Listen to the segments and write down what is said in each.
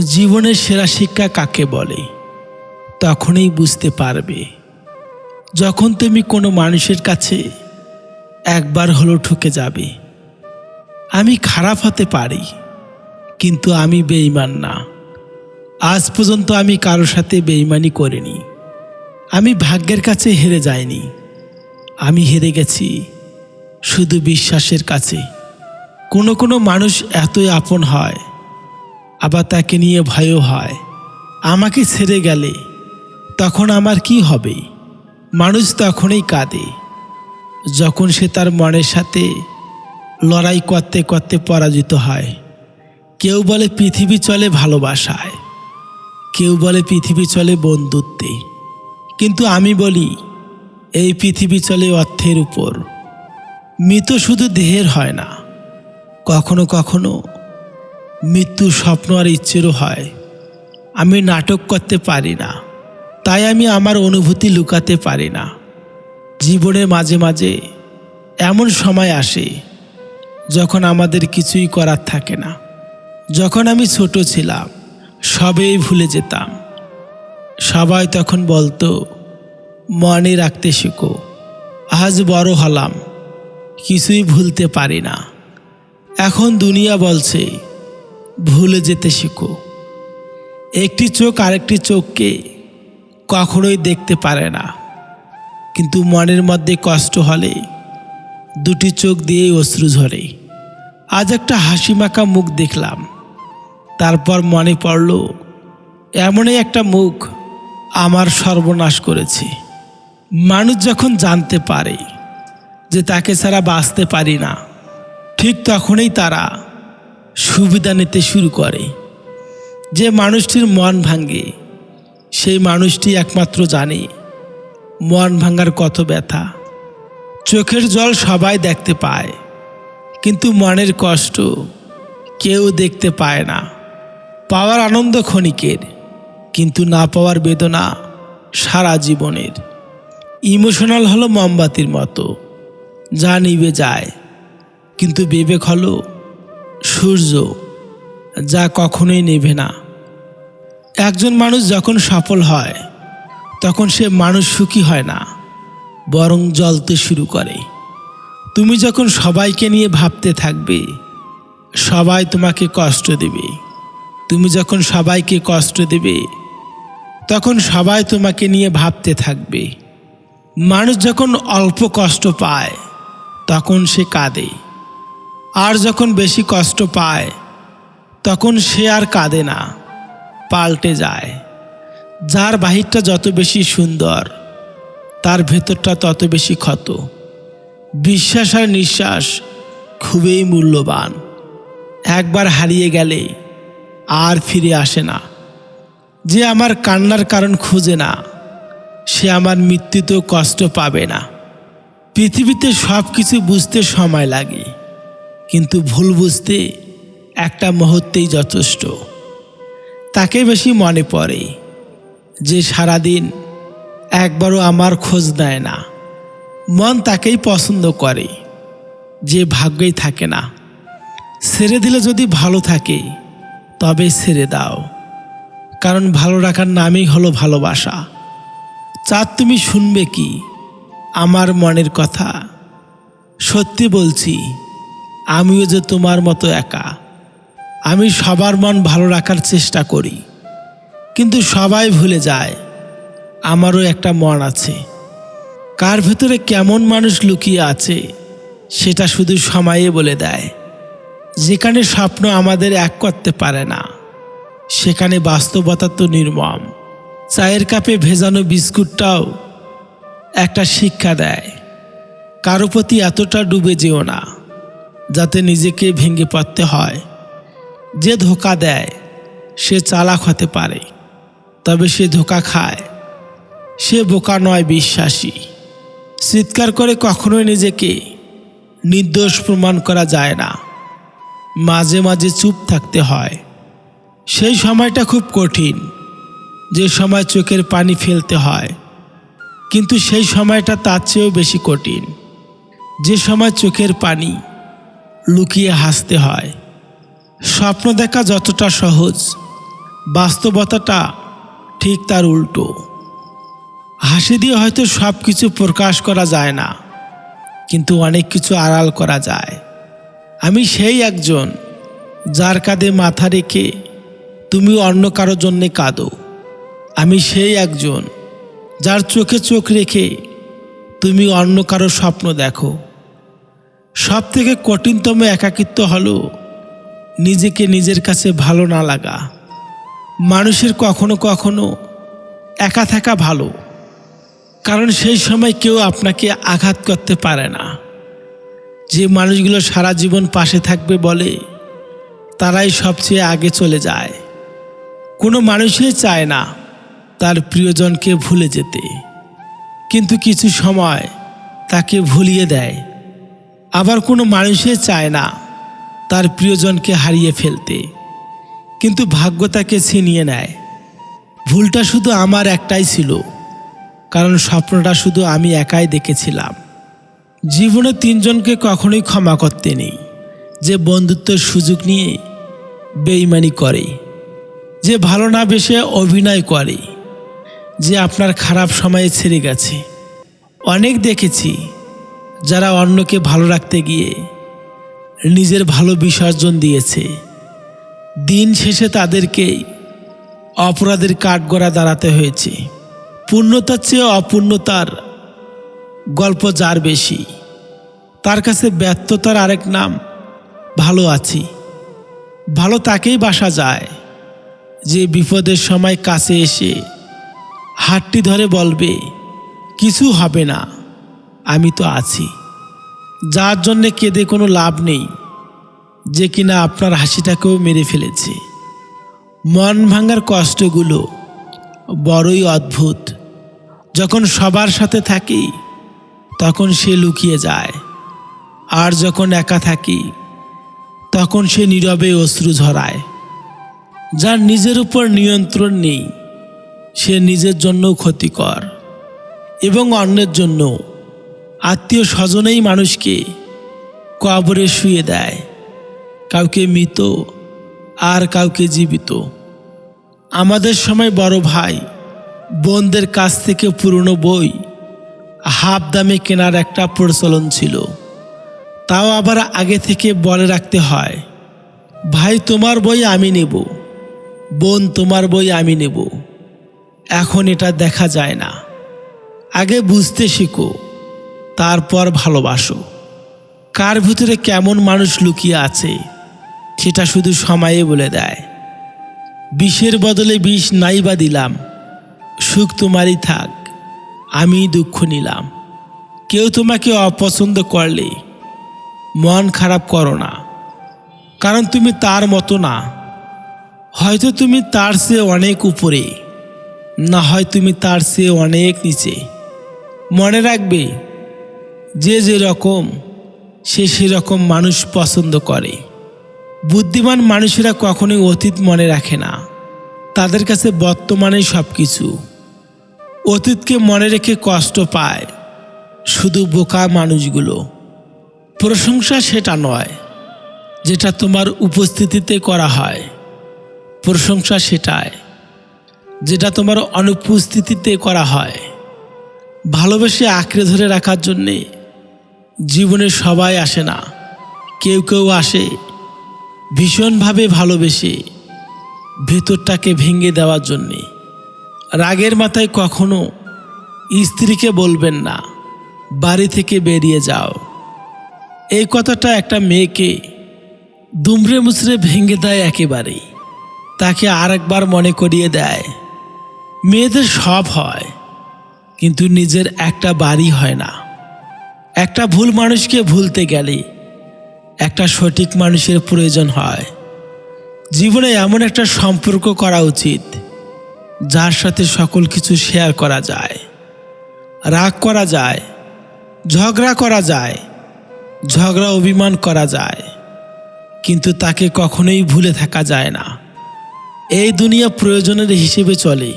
জীবনের সেরা শিক্ষা কাকে বলে? তখনই বুঝতে পারবে। যখন তুমি কোনো মানুষের কাছে একবার হলো ঠকে যাবে। আমি খারাপ হতে পারি, কিন্তু আমি বেইমান না। আজ পর্যন্ত আমি কারোর সাথে বেইমানি করিনি। আমি ভাগ্যের কাছে হেরে যাইনি। আমি হেরে গেছি শুধু বিশ্বাসের কাছে। কোনো কোনো মানুষ এতই আপন হয় আবার তাকে নিয়ে ভয়ও হয়। আমাকে ছেড়ে গেলে তখন আমার কি হবে? মানুষ তখনই কাঁদে। যখন সে তার মনের সাথে লড়াই করতে করতে পরাজিত হয়, কেউ বলে পৃথিবী চলে ভালোবাসায়, কেউ বলে পৃথিবী চলে বন্ধুত্বে। কিন্তু আমি বলি, এই পৃথিবী চলে অর্থের উপর। মৃত শুধু দেহের হয় না, কখনো কখনো মৃত্যু স্বপ্ন আর ইচ্ছেরও হয়। আমি নাটক করতে পারি না। তাই আমি আমার অনুভূতি লুকাতে পারি না। জীবনের মাঝে মাঝে এমন সময় আসে যখন আমাদের কিছুই করার থাকে না। যখন আমি ছোট ছিলাম, সবেই ভুলে যেতাম। সবাই তখন বলতো, মনে রাখতে শেখো, আজ বড় হলাম, কিছুই ভুলতে পারি না। এখন দুনিয়া বলছে ভুলে যেতে শেখো। একটি চোখ আরেকটি চোখকে কখনোই দেখতে পারে না। কিন্তু মনের মধ্যে কষ্ট হলে দুটি চোখ দিয়েই অশ্রু ঝরে। আজ একটা হাসি মাখা মুখ দেখলাম। তারপর মনে পড়ল, এমনই একটা মুখ আমার সর্বনাশ করেছে। মানুষ যখন জানতে পারে যে তাকে ছাড়া বাঁচতে পারি না, ঠিক তখনই তারা সুবিধা নিতে শুরু করে। যে মানুষটির মন ভাঙ্গে, সেই মানুষটি একমাত্র জানে, মন ভাঙ্গার কত ব্যথা। চোখের জল সবাই দেখতে পায়, কিন্তু মনের কষ্ট কেউ দেখতে পায় না। পাওয়ার আনন্দ ক্ষণিকের, কিন্তু না পাওয়ার বেদনা সারা জীবনের। ইমোশনাল হলো মোমবাতির মতো, যা নিবে যায়, কিন্তু বিবেক হলো সূর্য যা কখনোই নেবে না। একজন মানুষ যখন সফল হয়, তখন সে মানুষ সুখী হয় না, বরং জ্বলতে শুরু করে। তুমি যখন সবাইকে নিয়ে ভাবতে থাকবে, সবাই তোমাকে কষ্ট দেবে। তুমি যখন সবাইকে কষ্ট দেবে, তখন সবাই তোমাকে নিয়ে ভাবতে থাকবে। মানুষ যখন অল্প কষ্ট পায়, তখন সে কাঁদে। আর যখন বেশি কষ্ট পায়, তখন সে আর কাঁদে না, পাল্টে যায়। যার বাহিরটা যত বেশি সুন্দর, তার ভেতরটা তত বেশি ক্ষত। বিশ্বাস আর নিঃশ্বাস খুবই মূল্যবান। একবার হারিয়ে গেলে আর ফিরে আসে না। যে আমার কান্নার কারণ খুঁজে না, সে আমার মৃত্যুতেও কষ্ট পাবে না। পৃথিবীতে সব কিছু বুঝতে সময় লাগে। কিন্তু ভুল বুঝতে একটা মুহূর্তেই যথেষ্ট। তাকে বেশি মনে পড়ে যে সারাদিন একবারও আমার খোঁজ দেয় না। মন তাকেই পছন্দ করে যে ভাগ্যই থাকে না। ছেড়ে দিলে যদি ভালো থাকে, তবে ছেড়ে দাও। কারণ ভালো রাখার নামই হলো ভালোবাসা। চাঁদ তুমি শুনবে কি? আমার মনের কথা সত্যি বলছি। আমিও যে তোমার মতো একা। আমি সবার মন ভালো রাখার চেষ্টা করি। কিন্তু সবাই ভুলে যায়, আমারও একটা মন আছে। কার ভেতরে কেমন মানুষ লুকিয়ে আছে, সেটা শুধু সময়ে বলে দেয়। যেখানে স্বপ্ন আমাদের এক করতে পারে না, সেখানে বাস্তবতা তো নির্মম। চায়ের কাপে ভেজানো বিস্কুটটাও একটা শিক্ষা দেয়, কারও প্রতি এতটা ডুবে যেও না। যাতে নিজেকে ভেঙে পড়তে হয়। যে ধোকা দেয়, সে চালাক হতে পারে। তবে সে ধোকা খায়। সে বোকা নয় বিশ্বাসী। চিৎকার করে কখনোই নিজেকে নির্দোষ প্রমাণ করা যায় না। মাঝে মাঝে চুপ থাকতে হয়। সেই সময়টা খুব কঠিন। যে সময় চোখের পানি ফেলতে হয়। কিন্তু সেই সময়টা তার চেয়েও বেশি কঠিন। যে সময় চোখের পানি লুকিয়ে হাসতে হয়। স্বপ্ন দেখা যতটা সহজ, বাস্তবতাটা ঠিক তার উল্টো। হাসি দিয়ে হয়তো সব কিছু প্রকাশ করা যায় না, কিন্তু অনেক কিছু আড়াল করা যায়। আমি সেই একজন যার কাঁধে মাথা রেখে তুমি অন্য কারোর জন্যে কাঁদো। আমি সেই একজন যার চোখে চোখ রেখে তুমি অন্য কারও স্বপ্ন দেখো। সব থেকে কঠিনতম একাকিত্ব হলো নিজেকে নিজের কাছে ভালো না লাগা। মানুষের কখনো কখনো একা থাকা ভালো, কারণ সেই সময় কেউ আপনাকে আঘাত করতে পারে না। যে মানুষগুলো সারা জীবন পাশে থাকবে বলে তারাই সবচেয়ে আগে চলে যায়। কোনো মানুষই চায় না তার প্রিয়জনকে ভুলে যেতে, কিন্তু কিছু সময় তাকে ভুলিয়ে দেয়। আবার কোনো মানুষই চায় না তার প্রিয়জনকে হারিয়ে ফেলতে। কিন্তু ভাগ্য তাকে ছিনিয়ে নেয়। ভুলটা শুধু আমার একটাই ছিল, কারণ স্বপ্নটা শুধু আমি একাই দেখেছিলাম। জীবনে তিনজনকে কখনোই ক্ষমা করতে নেই, যে বন্ধুত্বের সুযোগ নিয়ে বেইমানি করে, যে ভালো না বেশে অভিনয় করে, যে আপনার খারাপ সময়ে ছেড়ে গেছে। অনেক দেখেছি যারা অন্যকে ভালো রাখতে গিয়ে নিজের ভালো বিসর্জন দিয়েছে। দিন শেষে তাদেরকেই অপরাধের কাঠগড়া দাঁড়াতে হয়েছে। পূর্ণতার চেয়ে অপূর্ণতার গল্প যার বেশি। তার কাছে ব্যর্থতার আরেক নাম, ভালো আছি। ভালো তাকেই বাসা যায়, যে বিপদের সময় কাছে এসে হাতটি ধরে বলবে, কিছু হবে না। আমি তো আছি। যার জন্যে কেঁদে কোনো লাভ নেই, যে কিনা আপনার হাসিটাকেও মেরে ফেলেছে। মন ভাঙার কষ্টগুলো বড়ই অদ্ভুত। যখন সবার সাথে থাকি, তখন সে লুকিয়ে যায়। আর যখন একা থাকি, তখন সে নীরবে অশ্রু ঝরায়। যার নিজের উপর নিয়ন্ত্রণ নেই, সে নিজের জন্য ক্ষতিকর এবং অন্যের জন্য আত্মীয় স্বজনেই মানুষকে কবরে শুয়ে দেয়। কাউকে মৃত আর কাউকে জীবিত। আমাদের সময় বড় ভাই বোনদের কাছ থেকে পুরনো বই হাফ দামে কেনার একটা প্রচলন ছিল। তাও আবার আগে থেকে বলে রাখতে হয়, ভাই, তোমার বই আমি নেব, বোন, তোমার বই আমি নেব। এখন এটা দেখা যায় না। আগে বুঝতে শিখো। তারপর ভালোবাসো। কার ভিতরে কেমন মানুষ লুকিয়ে আছে, সেটা শুধু সময়ে বলে দেয়। বিষের বদলে বিষ নাই বা দিলাম, সুখ তোমারই থাক, আমি দুঃখ নিলাম। কেউ তোমাকে অপছন্দ করলে, মন খারাপ করো না। কারণ তুমি তার মতো না। হয়তো তুমি তার চেয়ে অনেক উপরে, না হয় তুমি তার চেয়ে অনেক নিচে। মনে রাখবে যে যে রকম সে সেরকম মানুষ পছন্দ করে। বুদ্ধিমান মানুষেরা কখনোই অতীত মনে রাখে না। তাদের কাছে বর্তমানেই সব কিছু অতীতকে মনে রেখে কষ্ট পায় শুধু বোকা মানুষগুলো। প্রশংসা সেটা নয়, যেটা তোমার উপস্থিতিতে করা হয়। প্রশংসা সেটাই, যেটা তোমার অনুপস্থিতিতে করা হয়। ভালোবেসে আঁকড়ে ধরে রাখার জন্যে জীবনে সবাই আসে না। কেউ কেউ আসে, ভীষণভাবে ভালোবেসে ভেতরটাকে ভেঙে দেওয়ার জন্যে। রাগের মাথায় কখনো স্ত্রীকে বলবেন না, বাড়ি থেকে বেরিয়ে যাও। এই কথাটা একটা মেয়েকে দুমড়ে মুচড়ে ভেঙে দেয় একেবারেই তাকে আরেকবার মনে করিয়ে দেয়। মেয়েদের সব হয়, কিন্তু নিজের একটা বাড়ি হয় না। একটা ভুল মানুষকে ভুলতে গেলে একটা সঠিক মানুষের প্রয়োজন হয়। জীবনে এমন একটা সম্পর্ক করা উচিত, যার সাথে সকল কিছু শেয়ার করা যায়, রাগ করা যায়, ঝগড়া করা যায়, ঝগড়া অভিমান করা যায়, কিন্তু তাকে কখনোই ভুলে থাকা যায় না। এই দুনিয়া প্রয়োজনের হিসেবে চলে।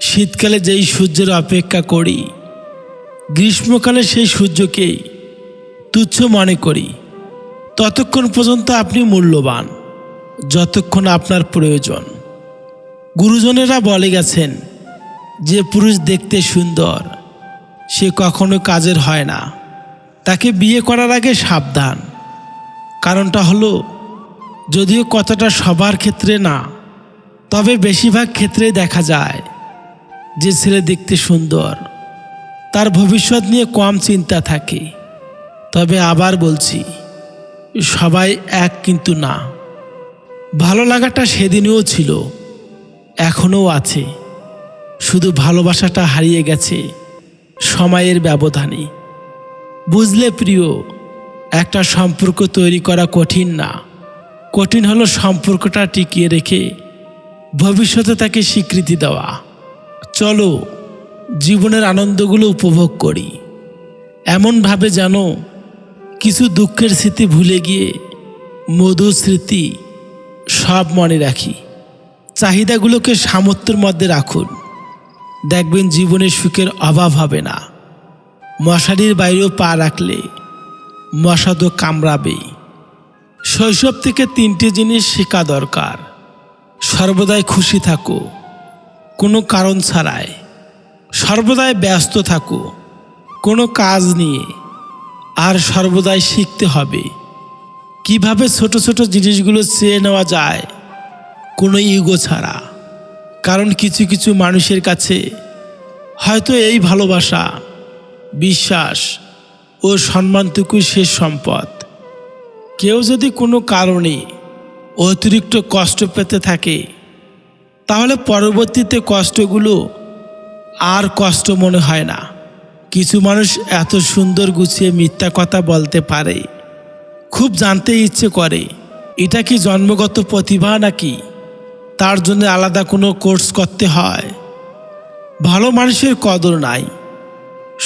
শীতকালে যেই সূর্যের অপেক্ষা করি গ্রীষ্মকালে সেই সূর্যকেই তুচ্ছ মনে করি। ততক্ষণ পর্যন্ত আপনি মূল্যবান, যতক্ষণ আপনার প্রয়োজন। গুরুজনেরা বলে গেছেন, যে পুরুষ দেখতে সুন্দর, সে কখনো কাজের হয় না। তাকে বিয়ে করার আগে সাবধান। কারণটা হলো, যদিও কথাটা সবার ক্ষেত্রে না, তবে বেশিরভাগ ক্ষেত্রে দেখা যায় যে ছেলে দেখতে সুন্দর। তার ভবিষ্যৎ নিয়ে কম চিন্তা থাকে। তবে আবার বলছি, সবাই এক কিন্তু না। ভালো লাগাটা সেদিনেও ছিল, এখনও আছে। শুধু ভালোবাসাটা হারিয়ে গেছে, সময়ের ব্যবধানে। বুঝলে প্রিয়, একটা সম্পর্ক তৈরি করা কঠিন না। কঠিন হলো সম্পর্কটা টিকিয়ে রেখে ভবিষ্যতে তাকে স্বীকৃতি দেওয়া। চলো জীবনের আনন্দগুলো উপভোগ করি। এমনভাবে যেন কিছু দুঃখের স্মৃতি ভুলে গিয়ে মধুর স্মৃতি সব মনে রাখি। চাহিদাগুলোকে সামর্থ্যের মধ্যে রাখুন। দেখবেন জীবনে সুখের অভাব হবে না। মশারির বাইরেও পা রাখলে মশা তো কামড়াবেই। শৈশব থেকে তিনটি জিনিস শেখা দরকার। সর্বদাই খুশি থাকো। কোনো কারণ ছাড়াই। সর্বদাই ব্যস্ত থাকো, কোনো কাজ নিয়ে। আর সর্বদাই শিখতে হবে, কীভাবে ছোট ছোট জিনিসগুলো চেয়ে নেওয়া যায়, কোনো ইগো ছাড়া। কারণ কিছু কিছু মানুষের কাছে হয়তো এই ভালোবাসা, বিশ্বাস ও সম্মানটুকুই শেষ সম্পদ। কেউ যদি কোনো কারণে অতিরিক্ত কষ্ট পেতে থাকে, তাহলে পরবর্তীতে কষ্টগুলো আর কষ্ট মনে হয় না। কিছু মানুষ এত সুন্দর গুছিয়ে মিথ্যা কথা বলতে পারে। খুব জানতে ইচ্ছে করে, এটা কি জন্মগত প্রতিভা নাকি? তার জন্য আলাদা কোনো কোর্স করতে হয়। ভালো মানুষের কদর নাই,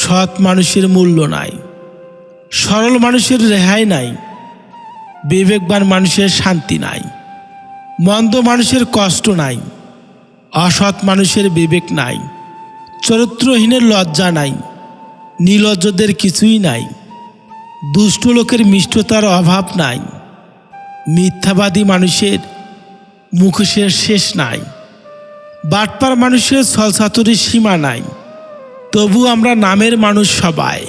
সৎ মানুষের মূল্য নাই, সরল মানুষের রেহাই নাই, বিবেকবান মানুষের শান্তি নাই, মন্দ মানুষের কষ্ট নাই, অসৎ মানুষের বিবেক নাই। চরিত্রহীনের লজ্জা নাই নীলজ্জদের কিছুই নাই, দুষ্ট লোকের মিষ্টতার অভাব নাই, মিথ্যাবাদী মানুষের মুখোশের শেষ নাই, বাটপার মানুষের ছলছাতুরির সীমা নাই, তবু আমরা নামের মানুষ সবাই,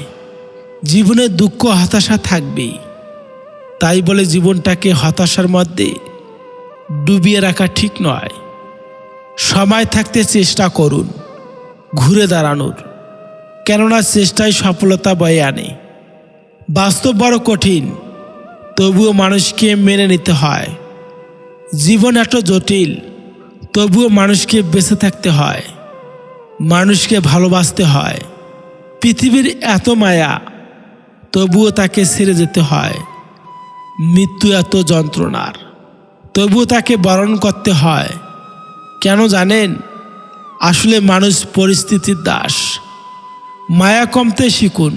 জীবনে দুঃখ, হতাশা থাকবেই, তাই বলে জীবনটাকে হতাশার মধ্যে ডুবিয়ে রাখা ঠিক নয়। সময় থাকতে চেষ্টা করুন। ঘুরে দাঁড়ানোর, কেননা চেষ্টায় সফলতা বয়ে আনে। বাস্তব বড় কঠিন, তবুও মানুষকে মেনে নিতে হয়। জীবন এত জটিল, তবুও মানুষকে বেঁচে থাকতে হয়। মানুষকে ভালোবাসতে হয়। পৃথিবীর এত মায়া, তবুও তাকে ছেড়ে যেতে হয়। মৃত্যু এত যন্ত্রণার, তবুও তাকে বরণ করতে হয়। কেন জানেন? আসলে মানুষ পরিস্থিতির দাস। মায়া কমতে শিখুন,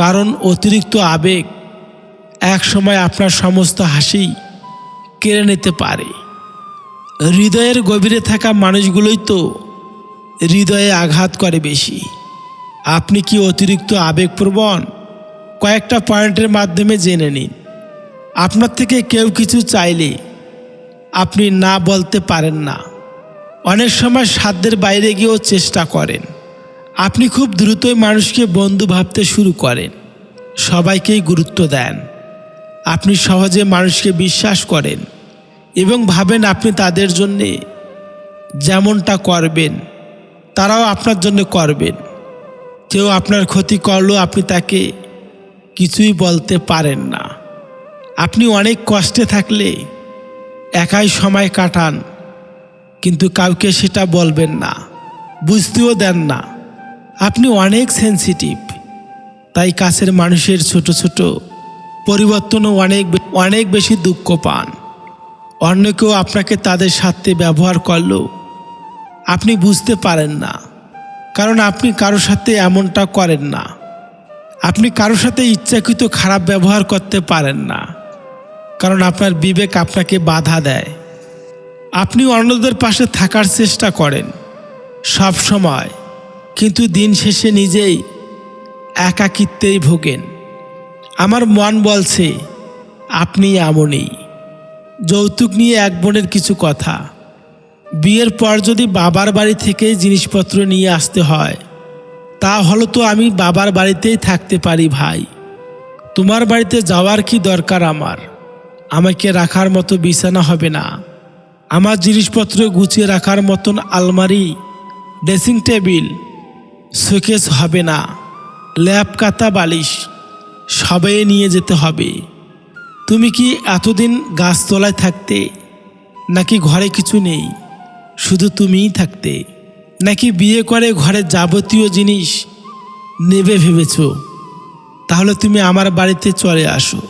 কারণ অতিরিক্ত আবেগ এক সময় আপনার সমস্ত হাসি কেড়ে নিতে পারে। হৃদয়ের গভীরে থাকা মানুষগুলোই তো হৃদয়ে আঘাত করে বেশি। আপনি কি অতিরিক্ত আবেগপ্রবণ? কয়েকটা পয়েন্টের মাধ্যমে জেনে নিন। আপনার থেকে কেউ কিছু চাইলে আপনি না বলতে পারেন না। অনেক সময় সাধ্যের বাইরে গিয়েও চেষ্টা করেন। আপনি খুব দ্রুতই মানুষকে বন্ধু ভাবতে শুরু করেন। সবাইকেই গুরুত্ব দেন। আপনি সহজে মানুষকে বিশ্বাস করেন এবং ভাবেন আপনি তাদের জন্যে যেমনটা করবেন, তারাও আপনার জন্য করবেন। কেউ আপনার ক্ষতি করলেও আপনি তাকে কিছুই বলতে পারেন না। আপনি অনেক কষ্টে থাকলে একাই সময় কাটান। কিন্তু কাউকে সেটা বলবেন না, বুঝতেও দেন না। আপনি অনেক সেন্সিটিভ তাই কাছের মানুষের ছোট ছোট পরিবর্তনও অনেক অনেক বেশি দুঃখ পান। অন্য কেউ আপনাকে তাদের সাথে ব্যবহার করলেও আপনি বুঝতে পারেন না, কারণ আপনি কারও সাথে এমনটা করেন না। আপনি কারও সাথে ইচ্ছাকৃত খারাপ ব্যবহার করতে পারেন না, কারণ আপনার বিবেক আপনাকে বাধা দেয়। আপনি অন্যদের পাশে থাকার চেষ্টা করেন, সব সময়। কিন্তু দিন শেষে নিজেই একাকিত্বেই ভোগেন। আমার মন বলছে, আপনি এমনই। যৌতুক নিয়ে এক বোনের কিছু কথা। বিয়ের পর যদি বাবার বাড়ি থেকে জিনিসপত্র নিয়ে আসতে হয় তাহলে তো আমি বাবার বাড়িতেই থাকতে পারি ভাই। তোমার বাড়িতে যাওয়ার কি দরকার আমার? আমাকে রাখার মতো বিছানা হবে না। আমার জিনিসপত্র গুছিয়ে রাখার মতন আলমারি, ড্রেসিং টেবিল, শোকেস হবে না, ল্যাপ কাতা বালিশ, সবাই নিয়ে যেতে হবে। তুমি কি এতদিন গাছতলায় থাকতে, নাকি ঘরে কিছু নেই, শুধু তুমিই থাকতে, নাকি বিয়ে করে ঘরের যাবতীয় জিনিস নেবে ভেবেছ? তাহলে তুমি আমার বাড়িতে চলে আসো।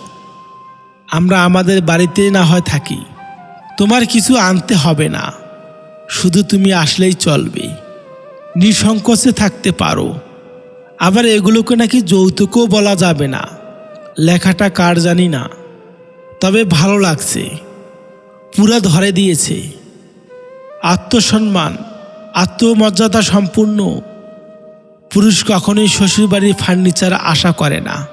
আমরা আমাদের বাড়িতে না হয় থাকি। তোমার কিছু আনতে হবে না। শুধু তুমি আসলেই চলবে। নিঃসংকোচে থাকতে পারো। আবার এগুলোকে নাকি যৌতুকও বলা যাবে না। লেখাটা কার জানি না। তবে ভালো লাগছে। পুরা ধরে দিয়েছে। আত্মসম্মান, আত্মমর্যাদা সম্পূর্ণ। পুরুষ কখনোই শ্বশুরবাড়ির ফার্নিচার আশা করে না।